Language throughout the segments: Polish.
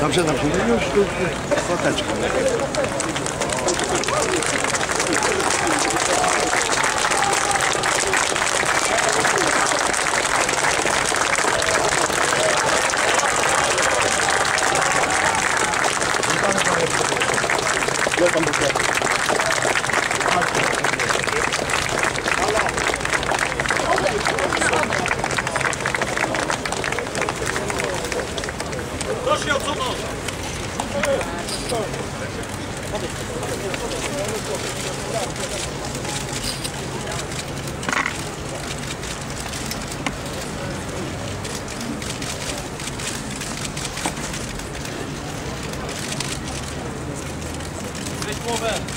Dobrze, dobrze. No już, już. Koteczka. over.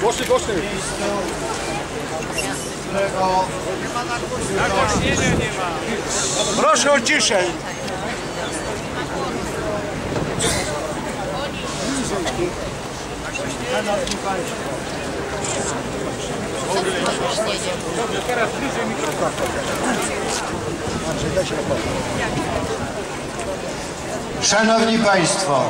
Głoszy, głoszy. Proszę o ciszę. Szanowni Państwo,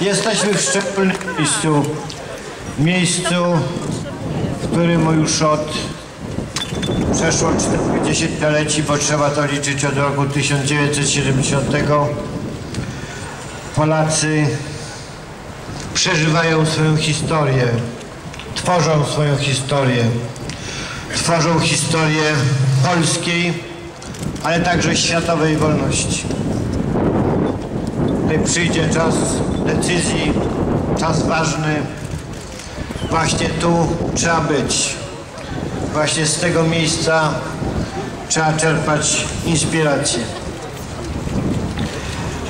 jesteśmy w szczególnym miejscu, miejscu, w którym już od przeszło 40-leci, bo trzeba to liczyć od roku 1970, Polacy przeżywają swoją historię, tworzą swoją historię. Tworzą historię polskiej, ale także światowej wolności. Tutaj przyjdzie czas decyzji, czas ważny. Właśnie tu trzeba być. Właśnie z tego miejsca trzeba czerpać inspirację.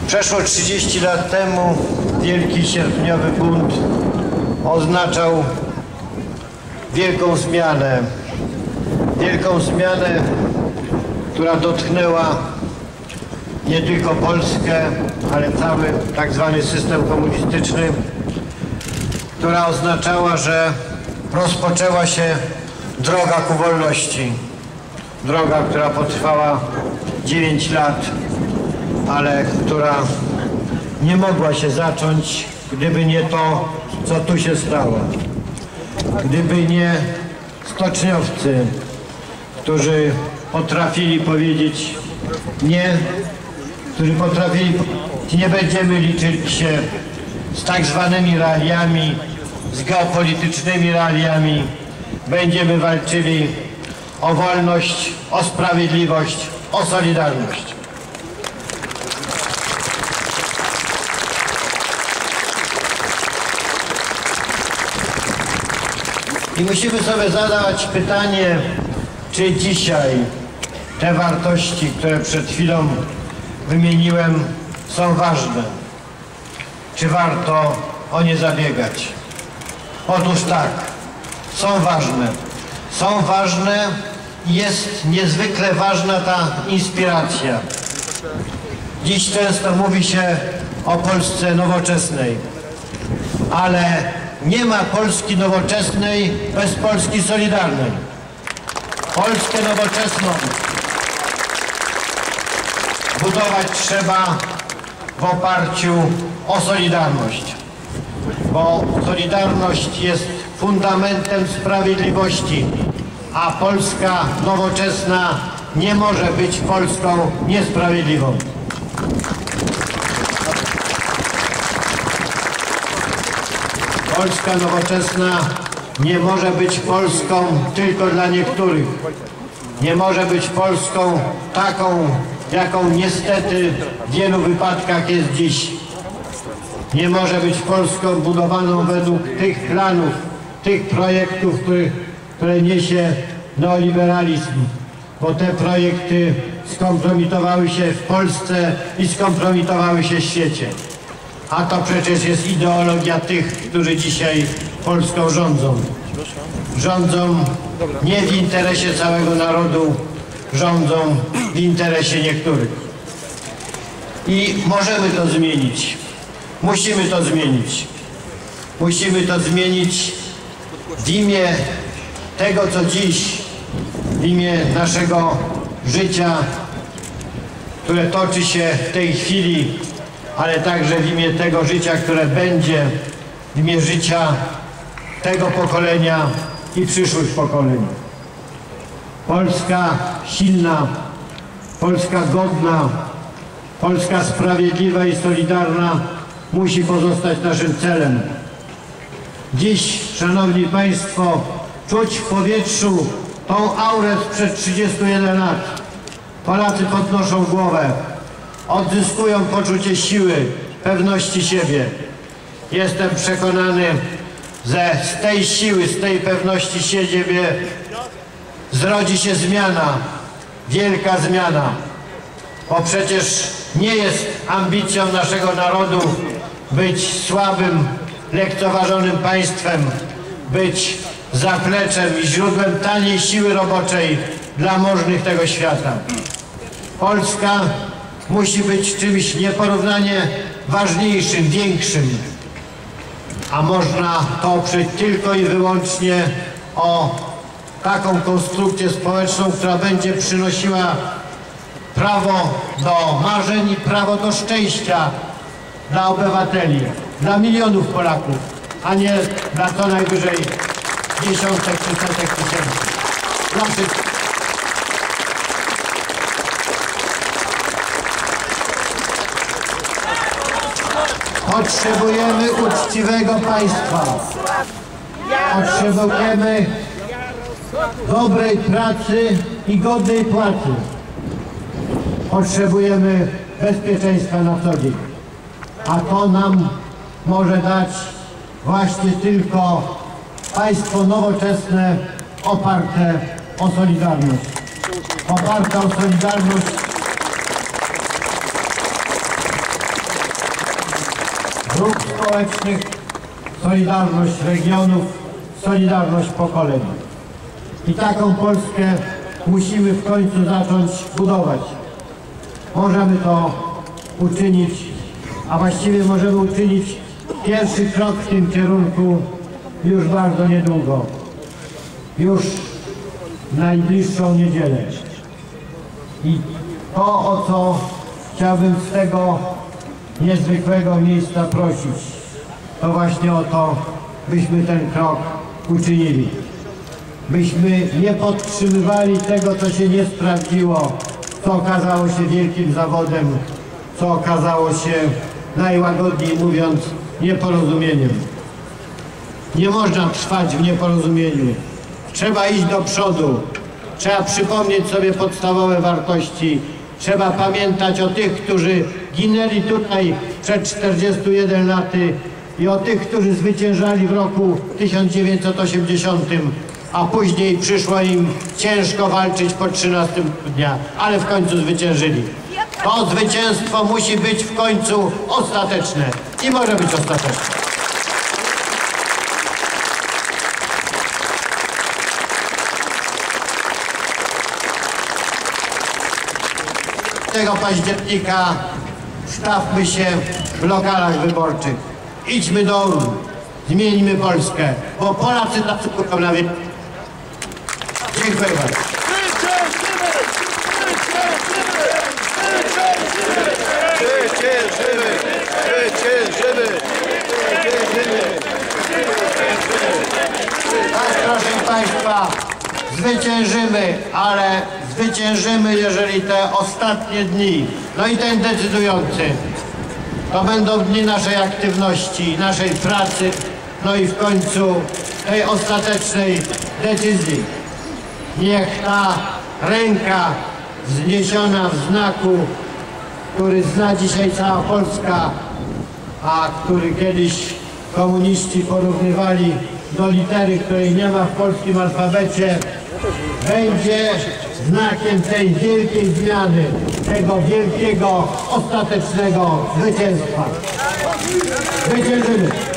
Przeszło 30 lat temu Wielki Sierpniowy Bunt oznaczał wielką zmianę. Wielką zmianę, która dotknęła nie tylko Polskę, ale cały tak zwany system komunistyczny, która oznaczała, że rozpoczęła się droga ku wolności. Droga, która potrwała 9 lat, ale która nie mogła się zacząć, gdyby nie to, co tu się stało. Gdyby nie stoczniowcy, którzy potrafili powiedzieć nie, którzy potrafili nie będziemy liczyć się z tak zwanymi realiami, z geopolitycznymi realiami, będziemy walczyli o wolność, o sprawiedliwość, o solidarność. I musimy sobie zadać pytanie, czy dzisiaj te wartości, które przed chwilą wymieniłem, są ważne. Czy warto o nie zabiegać? Otóż tak, są ważne. Są ważne i jest niezwykle ważna ta inspiracja. Dziś często mówi się o Polsce nowoczesnej, ale nie ma Polski nowoczesnej bez Polski solidarnej. Polskę nowoczesną budować trzeba w oparciu o Solidarność. Bo Solidarność jest fundamentem sprawiedliwości, a Polska nowoczesna nie może być Polską niesprawiedliwą. Polska nowoczesna nie może być Polską tylko dla niektórych. Nie może być Polską taką, jaką niestety w wielu wypadkach jest dziś. Nie może być Polską budowaną według tych planów, tych projektów, których, które niesie neoliberalizm, bo te projekty skompromitowały się w Polsce i skompromitowały się w świecie. A to przecież jest ideologia tych, którzy dzisiaj Polską rządzą. Rządzą nie w interesie całego narodu, rządzą w interesie niektórych. I możemy to zmienić. Musimy to zmienić. Musimy to zmienić w imię tego, co dziś, w imię naszego życia, które toczy się w tej chwili, ale także w imię tego życia, które będzie, w imię życia tego pokolenia i przyszłych pokoleń. Polska silna, Polska godna, Polska sprawiedliwa i solidarna musi pozostać naszym celem. Dziś, Szanowni Państwo, czuć w powietrzu tą aurę sprzed 31 lat. Polacy podnoszą głowę, odzyskują poczucie siły, pewności siebie. Jestem przekonany, że z tej siły, z tej pewności siebie zrodzi się zmiana, wielka zmiana. Bo przecież nie jest ambicją naszego narodu być słabym, lekceważonym państwem, być zapleczem i źródłem taniej siły roboczej dla możnych tego świata. Polska musi być czymś nieporównanie ważniejszym, większym, a można to oprzeć tylko i wyłącznie o taką konstrukcję społeczną, która będzie przynosiła prawo do marzeń i prawo do szczęścia dla obywateli, dla milionów Polaków, a nie dla co najwyżej dziesiątek czy setek tysięcy. Dla. Potrzebujemy uczciwego państwa. Potrzebujemy dobrej pracy i godnej płacy. Potrzebujemy bezpieczeństwa na co dzień. A to nam może dać właśnie tylko państwo nowoczesne oparte o solidarność. Oparte o solidarność grup społecznych, solidarność regionów, solidarność pokoleń. I taką Polskę musimy w końcu zacząć budować. Możemy to uczynić, a właściwie możemy uczynić pierwszy krok w tym kierunku już bardzo niedługo. Już w najbliższą niedzielę. I to, o co chciałbym z tego niezwykłego miejsca prosić, to właśnie o to, byśmy ten krok uczynili. Byśmy nie podtrzymywali tego, co się nie sprawdziło, co okazało się wielkim zawodem, co okazało się najłagodniej mówiąc nieporozumieniem. Nie można trwać w nieporozumieniu. Trzeba iść do przodu. Trzeba przypomnieć sobie podstawowe wartości. Trzeba pamiętać o tych, którzy ginęli tutaj przed 41 laty i o tych, którzy zwyciężali w roku 1980, a później przyszło im ciężko walczyć po 13 dnia, ale w końcu zwyciężyli. To zwycięstwo musi być w końcu ostateczne i może być ostateczne. Tego października stawmy się w lokalach wyborczych. Idźmy do urn. Zmieńmy Polskę, bo Polacy tacy kupią Thank you very much. Tak, proszę Państwa, zwyciężymy, ale zwyciężymy, jeżeli te ostatnie dni, no i ten decydujący, to będą dni naszej aktywności, naszej pracy, no i w końcu tej ostatecznej decyzji. Niech ta ręka wzniesiona w znaku, który zna dzisiaj cała Polska, a który kiedyś komuniści porównywali do litery, której nie ma w polskim alfabecie, będzie znakiem tej wielkiej zmiany, tego wielkiego, ostatecznego zwycięstwa. Zwyciężymy!